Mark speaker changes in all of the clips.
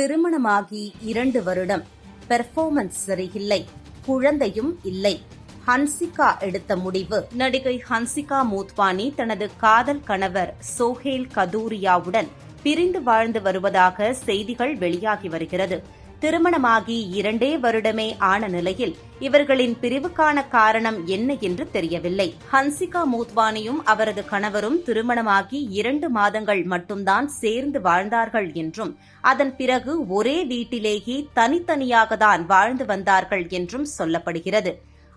Speaker 1: திருமணமாகி இரண்டு வருடம். பெர்ஃபார்மன்ஸ் சரியில்லை. குழந்தையும் இல்லை. ஹன்சிகா எடுத்த முடிவு. நடிகை ஹன்சிகா மோத்வானி தனது காதல் கணவர் சோஹேல் கதூரியாவுடன் பிரிந்து வாழ்ந்து வருவதாக செய்திகள் வெளியாகி வருகிறது. திருமணமாகி இரண்டே வருடமே ஆன நிலையில் இவர்களின் பிரிவுக்கான காரணம் என்ன என்று தெரியவில்லை. ஹன்சிகா மூத்வானியும் அவரது கணவரும் திருமணமாகி இரண்டு மாதங்கள் மட்டும்தான் சேர்ந்து வாழ்ந்தார்கள் என்றும் அதன் பிறகு ஒரே வீட்டிலேயே தனித்தனியாக தான் வாழ்ந்து வந்தார்கள் என்றும் சொல்லப்படுகிறது.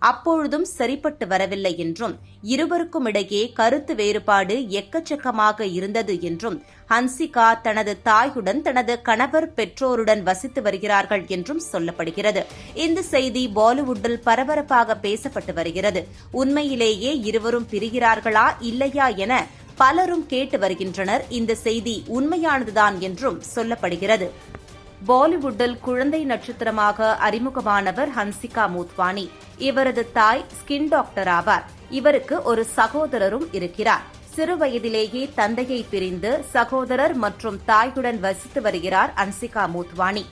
Speaker 1: அப்பொழுதும் சரிப்பட்டு வரவில்லை என்றும் இருவருக்கும் இடையே கருத்து வேறுபாடு எக்கச்சக்கமாக இருந்தது என்றும் ஹன்சிகா தனது தாயுடன் தனது கணவர் பெற்றோருடன் வசித்து வருகிறார்கள் என்றும் சொல்லப்படுகிறது. இந்த செய்தி பாலிவுட்டில் பரபரப்பாக பேசப்பட்டு வருகிறது. உண்மையிலேயே இருவரும் பிரிகிறார்களா இல்லையா என பலரும் கேட்டு வருகின்றனர். இந்த செய்தி உண்மையானதுதான் என்றும் சொல்லப்படுகிறது. பாலிவுட்டில் குழந்தை நட்சத்திரமாக அறிமுகமானவர் ஹன்சிகா மூத்வானி. இவரது தாய் ஸ்கின் டாக்டர் ஆவார். இவருக்கு ஒரு சகோதரரும் இருக்கிறார். சிறு வயதிலேயே தந்தையை பிரிந்து சகோதரர் மற்றும் தாயுடன் வசித்து வருகிறார் ஹன்சிகா மூத்வானி.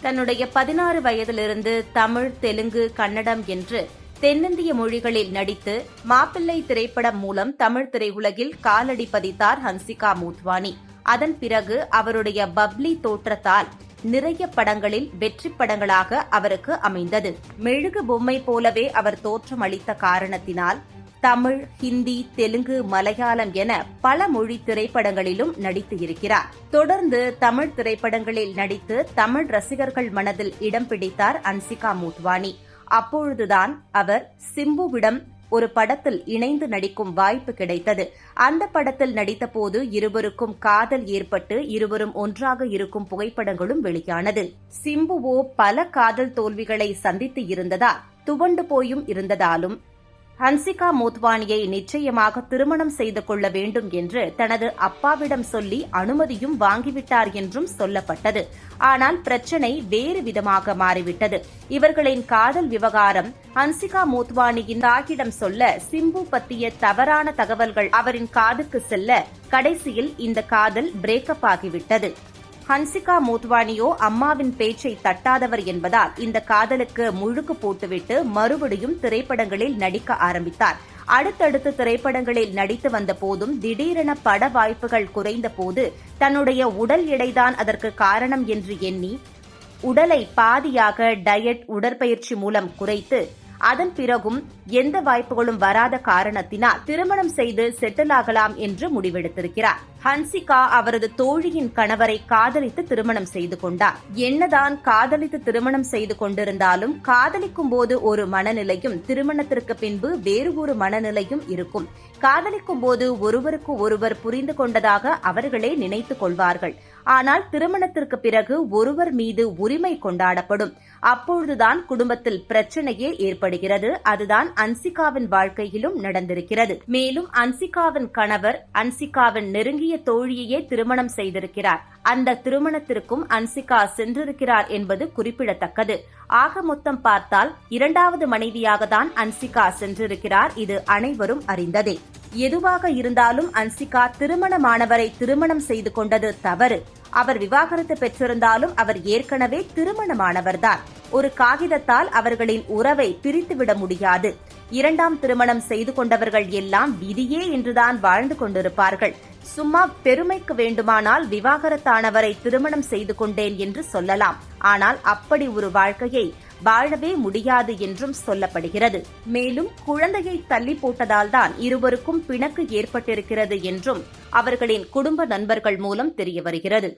Speaker 1: தன்னுடைய பதினாறு வயதிலிருந்து தமிழ் தெலுங்கு கன்னடம் என்று தென்னிந்திய மொழிகளில் நடித்து மாப்பிள்ளை திரைப்படம் மூலம் தமிழ் திரையுலகில் காலடி பதித்தார் ஹன்சிகா மூத்வானி. அதன் பிறகு அவருடைய பப்ளி தோற்றத்தால் நிறைய படங்களில் வெற்றி படங்களாக அவருக்கு அமைந்தது. மெழுகு பொம்மை போலவே அவர் தோற்றம் அளித்த காரணத்தினால் தமிழ் ஹிந்தி தெலுங்கு மலையாளம் என பல மொழி திரைப்படங்களிலும் நடித்து இருக்கிறார். தொடர்ந்து தமிழ் திரைப்படங்களில் நடித்து தமிழ் ரசிகர்கள் மனதில் இடம் பிடித்தார் அன்சிகா மோத்வானி. அப்பொழுதுதான் அவர் சிம்புவிடம் ஒரு படத்தில் இணைந்து நடிக்கும் வாய்ப்பு கிடைத்தது. அந்த படத்தில் நடித்தபோது இருவருக்கும் காதல் ஏற்பட்டு இருவரும் ஒன்றாக இருக்கும் புகைப்படங்களும் வெளியானது. சிம்புவோ பல காதல் தோல்விகளை சந்தித்து இருந்ததால் துவண்டு போயும் இருந்ததாலும் ஹன்சிகா மோத்வானியை நிச்சயமாக திருமணம் செய்து கொள்ள வேண்டும் என்று தனது அப்பாவிடம் சொல்லி அனுமதியும் வாங்கிவிட்டார் என்றும் சொல்லப்பட்டது. ஆனால் பிரச்சனை வேறு விதமாக மாறிவிட்டது. இவர்களின் காதல் விவகாரம் ஹன்சிகா மோத்வானியின் தாயிடம் சொல்ல சிம்பு பற்றிய தவறான தகவல்கள் அவரின் காதுக்கு செல்ல கடைசியில் இந்த காதல் பிரேக்கப் ஆகிவிட்டது. ஹன்சிகா மோத்வானியோ அம்மாவின் பேச்சை தட்டாதவர் என்பதால் இந்த காதலுக்கு முழுக்கு போட்டுவிட்டு மறுபடியும் திரைப்படங்களில் நடிக்க ஆரம்பித்தார். அடுத்தடுத்து திரைப்படங்களில் நடித்து வந்த போதும் திடீரென பட வாய்ப்புகள் குறைந்த போது தன்னுடைய உடல் எடைதான் அதற்கு காரணம் என்று எண்ணி உடலை பாதியாக டயட் உடற்பயிற்சி மூலம் குறைத்து அதன் பிறகும் எந்த வாய்ப்புகளும் வராத காரணத்தினால் திருமணம் செய்து செட்டில் ஆகலாம் என்று முடிவெடுத்திருக்கிறார். ஹன்சிகா அவரது தோழியின் கணவரை காதலித்து திருமணம் செய்து கொண்டார். என்னதான் காதலித்து திருமணம் செய்து கொண்டிருந்தாலும் காதலிக்கும் போது ஒரு மனநிலையும் திருமணத்திற்கு பின்பு வேறு ஒரு மனநிலையும் இருக்கும். காதலிக்கும் போது ஒருவருக்கு ஒருவர் புரிந்து கொண்டதாக அவர்களே நினைத்துக் கொள்வார்கள். ஆனால் திருமணத்திற்கு பிறகு ஒருவர் மீது உரிமை கொண்டாடப்படும். அப்பொழுதுதான் குடும்பத்தில் பிரச்சனையே கூறப்படுகிறது அதுதான் அன்சிகாவின் வாழ்க்கையிலும் நடந்திருக்கிறது. மேலும் அன்சிகாவின் கணவர் அன்சிகாவின் நெருங்கிய தோழியையே திருமணம் செய்திருக்கிறார். அந்த திருமணத்திற்கும் அன்சிகா சென்றிருக்கிறார் என்பது குறிப்பிடத்தக்கது. ஆக மொத்தம் பார்த்தால் இரண்டாவது மனைவியாக தான் அன்சிகா சென்றிருக்கிறார். இது அனைவரும் அறிந்ததே. எதுவாக இருந்தாலும் அன்சிகா திருமணமானவரை திருமணம் செய்து கொண்டது தவறு. அவர் விவாகரத்து பெற்றிருந்தாலும் அவர் ஏற்கனவே திருமணமானவர்தான். ஒரு காகிதத்தால் அவர்களின் உறவை பிரித்துவிட முடியாது. இரண்டாம் திருமணம் செய்து கொண்டவர்கள் எல்லாம் விதியே என்றுதான் வாழ்ந்து கொண்டிருப்பார்கள். சும்மா பெருமைக்கு வேண்டுமானால் விவாகரத்தானவரை திருமணம் செய்து கொண்டேன் என்று சொல்லலாம். ஆனால் அப்படி ஒரு வாழ்க்கையை வாழவே முடியாது என்றும் சொல்லப்படுகிறது. மேலும் குழந்தையை தள்ளி போட்டதால் தான் இருவருக்கும் பிணக்கு ஏற்பட்டிருக்கிறது என்றும் அவர்களின் குடும்ப நண்பர்கள் மூலம் தெரிய வருகிறது.